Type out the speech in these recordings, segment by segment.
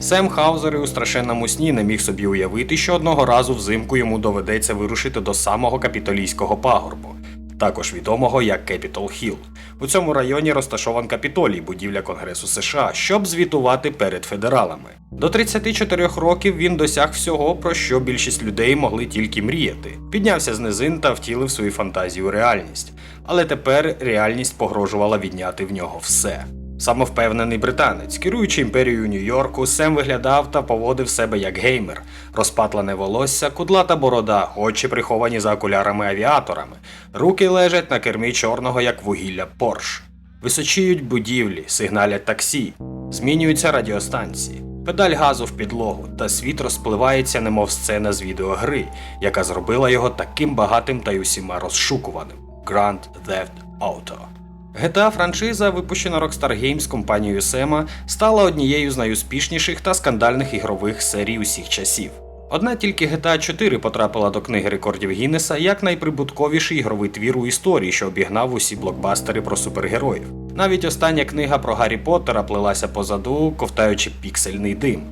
Сем Хаузер і у страшенному сні не міг собі уявити, що одного разу взимку йому доведеться вирушити до самого капітолійського пагорбу, також відомого як Кепітол Hill. У цьому районі розташован Капітолій, будівля Конгресу США, щоб звітувати перед федералами. До 34 років він досяг всього, про що більшість людей могли тільки мріяти. Піднявся з низин та втілив свою фантазію у реальність. Але тепер реальність погрожувала відняти в нього все. Самовпевнений британець, керуючи імперією Нью-Йорку, Сем виглядав та поводив себе як геймер, розпатлене волосся, кудлата борода, очі приховані за окулярами-авіаторами, руки лежать на кермі чорного, як вугілля Порш. Височіють будівлі, сигналять таксі, змінюються радіостанції, педаль газу в підлогу, та світ розпливається, немов сцена з відеогри, яка зробила його таким багатим та й усіма розшукуваним. Grand Theft Auto. GTA франшиза, випущена Rockstar Games компанією Сема, стала однією з найуспішніших та скандальних ігрових серій усіх часів. Одна тільки GTA 4 потрапила до книги рекордів Гіннеса як найприбутковіший ігровий твір у історії, що обігнав усі блокбастери про супергероїв. Навіть остання книга про Гаррі Поттера плелася позаду, ковтаючи піксельний дим.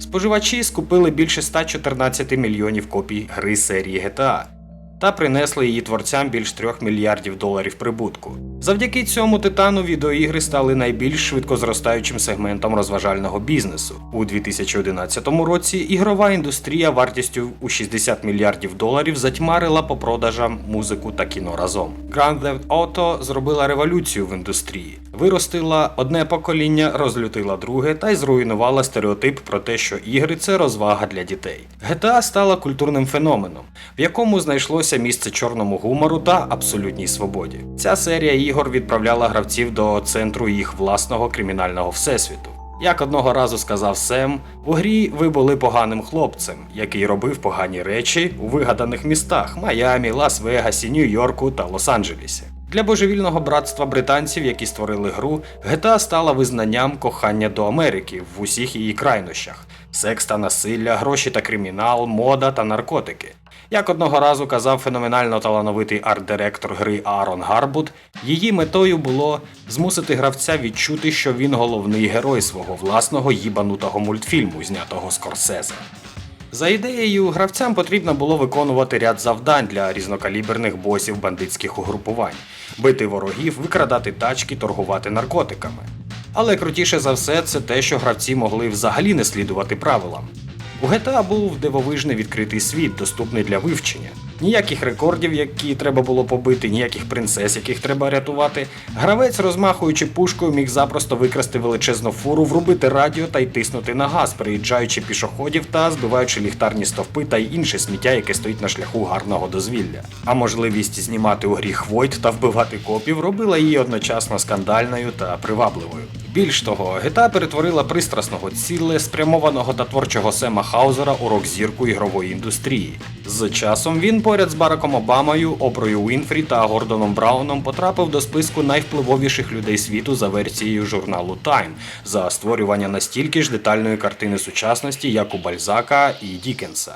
Споживачі скупили більше 114 мільйонів копій гри серії GTA та принесли її творцям більш 3 мільярдів доларів прибутку. Завдяки цьому титану відеоігри стали найбільш швидкозростаючим сегментом розважального бізнесу. У 2011 році ігрова індустрія вартістю у 60 мільярдів доларів затьмарила по продажам музику та кіно разом. Grand Theft Auto зробила революцію в індустрії, виростила одне покоління, розлютила друге та й зруйнувала стереотип про те, що ігри це розвага для дітей. GTA стала культурним феноменом, в якому знайшлося місце чорному гумору та абсолютній свободі. Ця серія ігор відправляла гравців до центру їх власного кримінального всесвіту. Як одного разу сказав Сем, у грі ви були поганим хлопцем, який робив погані речі у вигаданих містах Майамі, Лас-Вегасі, Нью-Йорку та Лос-Анджелесі. Для божевільного братства британців, які створили гру, GTA стала визнанням кохання до Америки в усіх її крайнощах: секс та насилля, гроші та кримінал, мода та наркотики. Як одного разу казав феноменально талановитий арт-директор гри Аарон Гарбут, її метою було змусити гравця відчути, що він головний герой свого власного їбанутого мультфільму, знятого Скорсезе. За ідеєю, гравцям потрібно було виконувати ряд завдань для різнокаліберних босів бандитських угрупувань, бити ворогів, викрадати тачки, торгувати наркотиками. Але крутіше за все, це те, що гравці могли взагалі не слідувати правилам. У GTA був дивовижний відкритий світ, доступний для вивчення. Ніяких рекордів, які треба було побити, ніяких принцес, яких треба рятувати. Гравець, розмахуючи пушкою, міг запросто викрасти величезну фуру, врубити радіо та й тиснути на газ, приїжджаючи пішоходів та збиваючи ліхтарні стовпи та й інше сміття, яке стоїть на шляху гарного дозвілля. А можливість знімати у грі хвойт та вбивати копів робила її одночасно скандальною та привабливою. Більш того, GTA перетворила пристрасного ціле, спрямованого та творчого Сема Хаузера у рок-зірку ігрової індустрії. З часом він поряд з Бараком Обамою, Опрою Уінфрі та Гордоном Брауном потрапив до списку найвпливовіших людей світу за версією журналу Time за створювання настільки ж детальної картини сучасності, як у Бальзака і Дікенса.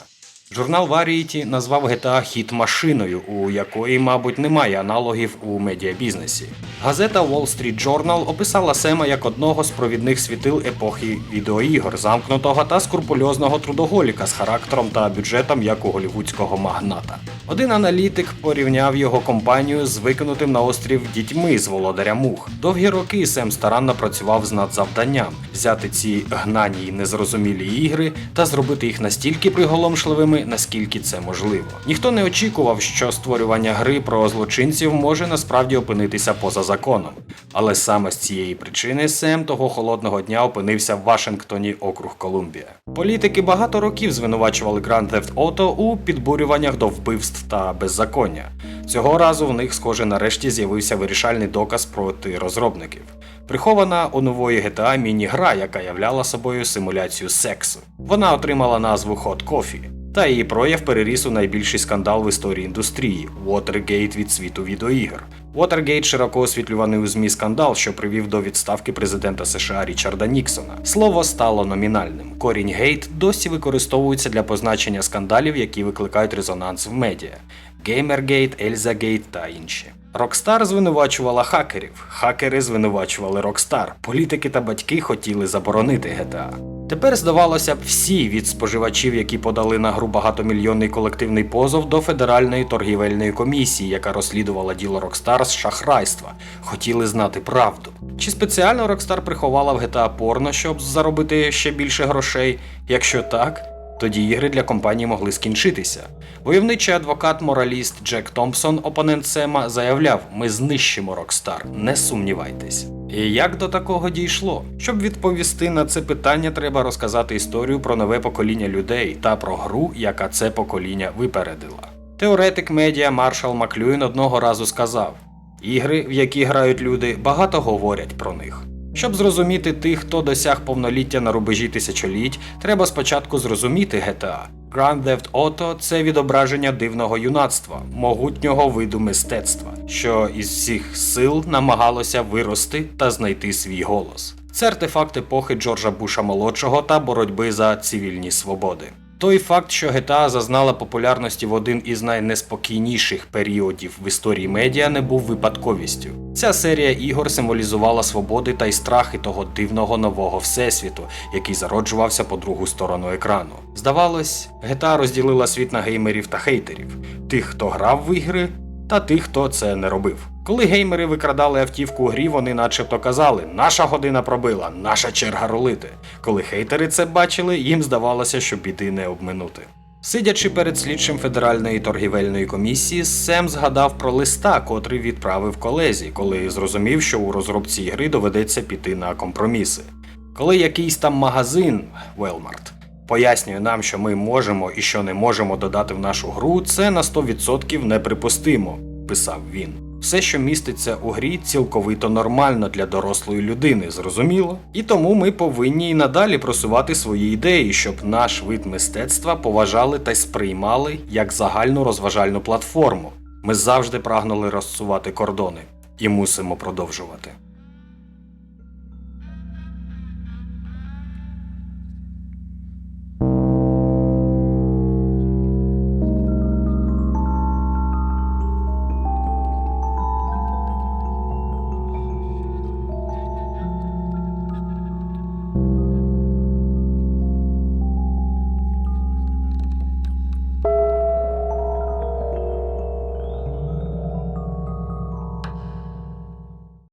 Журнал Variety назвав GTA хіт машиною, у якої, мабуть, немає аналогів у медіабізнесі. Газета Wall Street Journal описала Сема як одного з провідних світил епохи відеоігор, замкнутого та скрупульозного трудоголіка з характером та бюджетом як у голівудського магната. Один аналітик порівняв його компанію з викинутим на острів дітьми з володаря мух. Довгі роки Сем старанно працював з надзавданням взяти ці гнані й незрозумілі ігри та зробити їх настільки приголомшливими, наскільки це можливо. Ніхто не очікував, що створювання гри про злочинців може насправді опинитися поза законом. Але саме з цієї причини Сем того холодного дня опинився в Вашингтоні, округ Колумбія. Політики багато років звинувачували Grand Theft Auto у підбурюваннях до вбивств та беззаконня. Цього разу в них, схоже, нарешті з'явився вирішальний доказ проти розробників. Прихована у нової GTA міні-гра, яка являла собою симуляцію сексу. Вона отримала назву Hot Coffee, та її прояв переріс у найбільший скандал в історії індустрії Watergate від світу відеоігр. Watergate широко освітлюваний у ЗМІ скандал, що привів до відставки президента США Річарда Ніксона. Слово стало номінальним. Корінь гейт досі використовується для позначення скандалів, які викликають резонанс в медіа. Геймергейт, Ельзагейт та інші. Рокстар звинувачувала хакерів, хакери звинувачували Рокстар. Політики та батьки хотіли заборонити GTA. Тепер здавалося б, всі від споживачів, які подали на гру багатомільйонний колективний позов до Федеральної торгівельної комісії, яка розслідувала діло Rockstar з шахрайства, хотіли знати правду. Чи спеціально Rockstar приховала в GTA порно, щоб заробити ще більше грошей? Якщо так, тоді ігри для компанії могли скінчитися. Войовничий адвокат-мораліст Джек Томпсон, опонент Сема, заявляв: ми знищимо Rockstar, не сумнівайтесь. І як до такого дійшло? Щоб відповісти на це питання, треба розказати історію про нове покоління людей та про гру, яка це покоління випередила. Теоретик медіа Маршал Маклюїн одного разу сказав: ігри, в які грають люди, багато говорять про них. Щоб зрозуміти тих, хто досяг повноліття на рубежі тисячоліть, треба спочатку зрозуміти GTA. Grand Theft Auto – це відображення дивного юнацтва, могутнього виду мистецтва, що із всіх сил намагалося вирости та знайти свій голос. Це артефакт епохи Джорджа Буша молодшого та боротьби за цивільні свободи. Той факт, що GTA зазнала популярності в один із найнеспокійніших періодів в історії медіа, не був випадковістю. Ця серія ігор символізувала свободи та й страхи того дивного нового всесвіту, який зароджувався по другу сторону екрану. Здавалось, GTA розділила світ на геймерів та хейтерів, тих, хто грав в ігри, та тих, хто це не робив. Коли геймери викрадали автівку у грі, вони начебто казали: наша година пробила, наша черга рулити. Коли хейтери це бачили, їм здавалося, що біди не обминути. Сидячи перед слідчим Федеральної торгівельної комісії, Сем згадав про листа, котрий відправив колезі, коли зрозумів, що у розробці ігри доведеться піти на компроміси. Коли якийсь там магазин Велмарт пояснює нам, що ми можемо і що не можемо додати в нашу гру, це на 100% неприпустимо, писав він. Все, що міститься у грі, цілковито нормально для дорослої людини, зрозуміло? І тому ми повинні і надалі просувати свої ідеї, щоб наш вид мистецтва поважали та сприймали як загальну розважальну платформу. Ми завжди прагнули розсувати кордони і мусимо продовжувати.